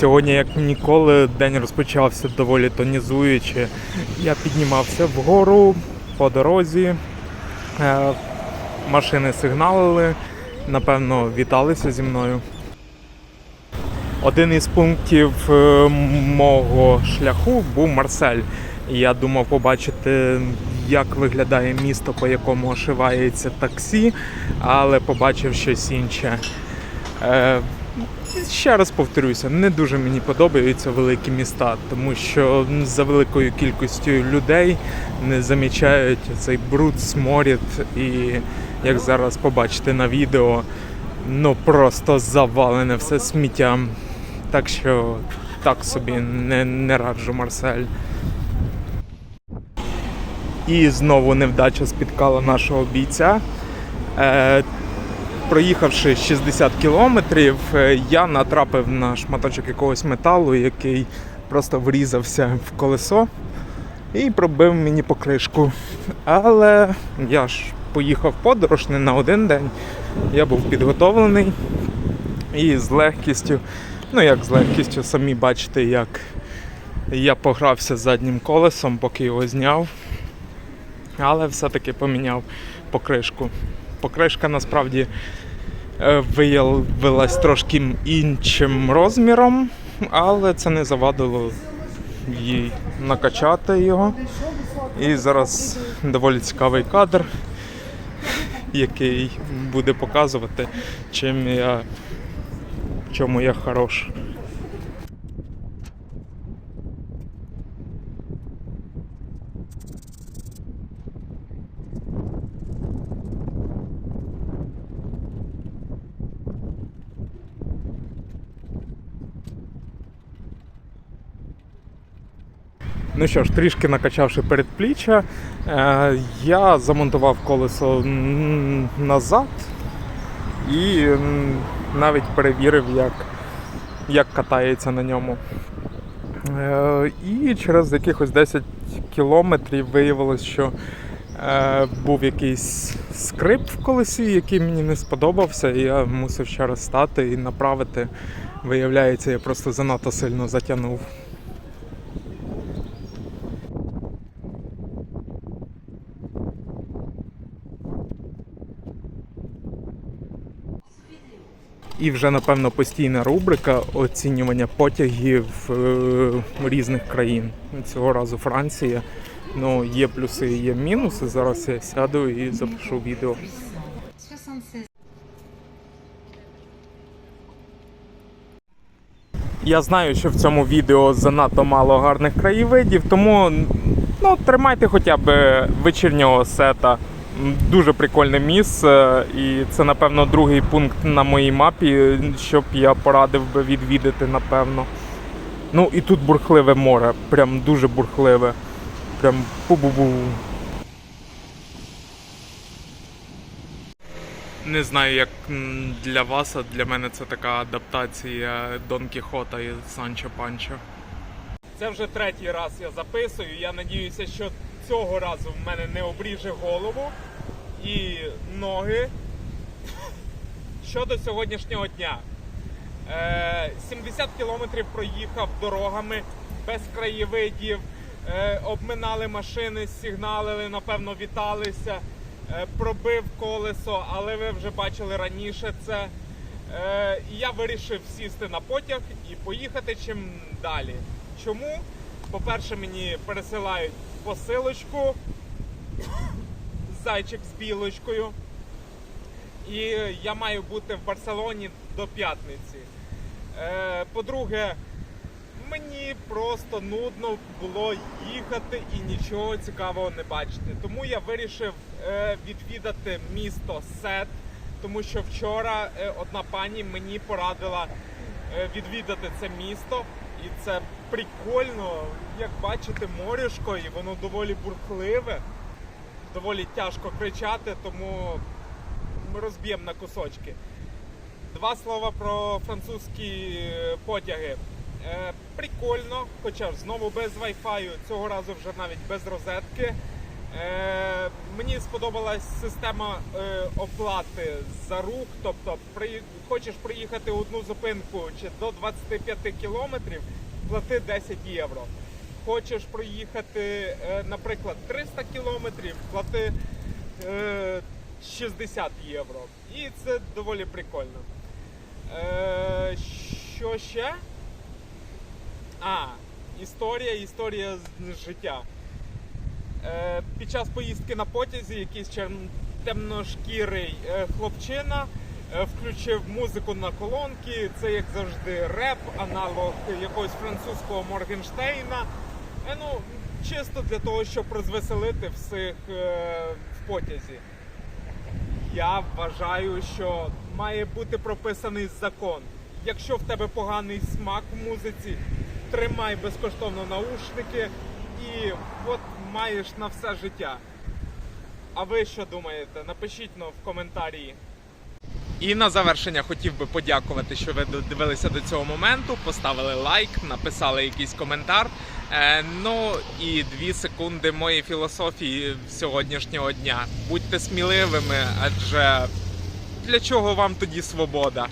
Сьогодні, як ніколи, день розпочався доволі тонізуючи. Я піднімався вгору по дорозі, е, машини сигналили, напевно, віталися зі мною. Один із пунктів е, мого шляху був Марсель. Я думав побачити, як виглядає місто, по якому ошивається таксі, але побачив щось інше. Е, Ще раз повторюся, не дуже мені подобаються великі міста, тому що за великою кількістю людей не замічають цей бруд, сморід і як зараз побачите на відео, ну просто завалене все сміттям. Так що так собі не, не раджу Марсель. І знову невдача спіткала нашого бійця. Проїхавши 60 кілометрів, е, я натрапив на шматочок якогось металу, який просто врізався в колесо і пробив мені покришку. Але я ж поїхав подорож не на один день. Я був підготовлений і з легкістю, ну як з легкістю, самі бачите, як я погрався заднім колесом, поки його зняв. Але все-таки поміняв покришку. Покришка насправді е, виявилась трошки іншим розміром, але це не завадило їй накачати його. І зараз доволі цікавий кадр, який буде показувати, чим я, чому я хорош. Ну що ж, трішки накачавши передпліччя, е, я замонтував колесо назад і навіть перевірив, як, як катається на ньому. Е, І через якихось 10 кілометрів виявилось, що е, був якийсь скрип в колесі, який мені не сподобався, і я мусив ще раз стати і направити. Виявляється, я просто занадто сильно затягнув. І вже напевно постійна рубрика оцінювання потягів е, різних країн. Цього разу Франція. Ну, є плюси, є мінуси. Зараз я сяду і запишу відео. Я знаю, що в цьому відео занадто мало гарних краєвидів, тому ну, тримайте хоча б вечірнього сета. Дуже прикольне місце, і це, напевно, другий пункт на моїй мапі, щоб я порадив би відвідати, напевно. Ну і тут бурхливе море, прям дуже бурхливе. Прям пу-бу-бу. Не знаю, як для вас, а для мене це така адаптація Дон Кіхота і Санчо Панчо. Це вже третій раз я записую. Я надіюся, що цього разу в мене не обріже голову і ноги. Щодо сьогоднішнього дня. Е, 70 кілометрів проїхав дорогами без краєвидів, е, обминали машини, сигналили, напевно, віталися, е, пробив колесо, але ви вже бачили раніше це. Е, я вирішив сісти на потяг і поїхати чим далі. Чому? По-перше, мені пересилають посилочку, зайчик з білочкою. І я маю бути в Барселоні до п'ятниці. Е, По-друге, мені просто нудно було їхати і нічого цікавого не бачити. Тому я вирішив е, відвідати місто Сет, тому що вчора е, одна пані мені порадила відвідати це місто. І це прикольно, як бачите, морюшко, і воно доволі бурхливе, доволі тяжко кричати, тому ми розб'ємо на кусочки. Два слова про французькі потяги. Е, прикольно, хоча ж знову без Wi-Fi, цього разу вже навіть без розетки. Е, мені сподобалась система е, оплати за рух. Тобто, при, хочеш приїхати одну зупинку чи до 25 кілометрів, плати 10 євро. Хочеш проїхати, е, наприклад, 300 кілометрів, плати е, 60 євро. І це доволі прикольно. Е, що ще? А, історія, історія життя. Е, під час поїздки на потязі якийсь темношкірий е, хлопчина е, включив музику на колонки. Це як завжди реп, аналог якогось французького Моргенштейна. Ну, чисто для того, щоб розвеселити всіх в потязі. Я вважаю, що має бути прописаний закон. Якщо в тебе поганий смак в музиці, тримай безкоштовно наушники і от маєш на все життя. А ви що думаєте? Напишіть ну, в коментарі. І на завершення хотів би подякувати, що ви додивилися до цього моменту, поставили лайк, написали якийсь коментар. Е, ну і дві секунди моєї філософії сьогоднішнього дня. Будьте сміливими, адже для чого вам тоді свобода?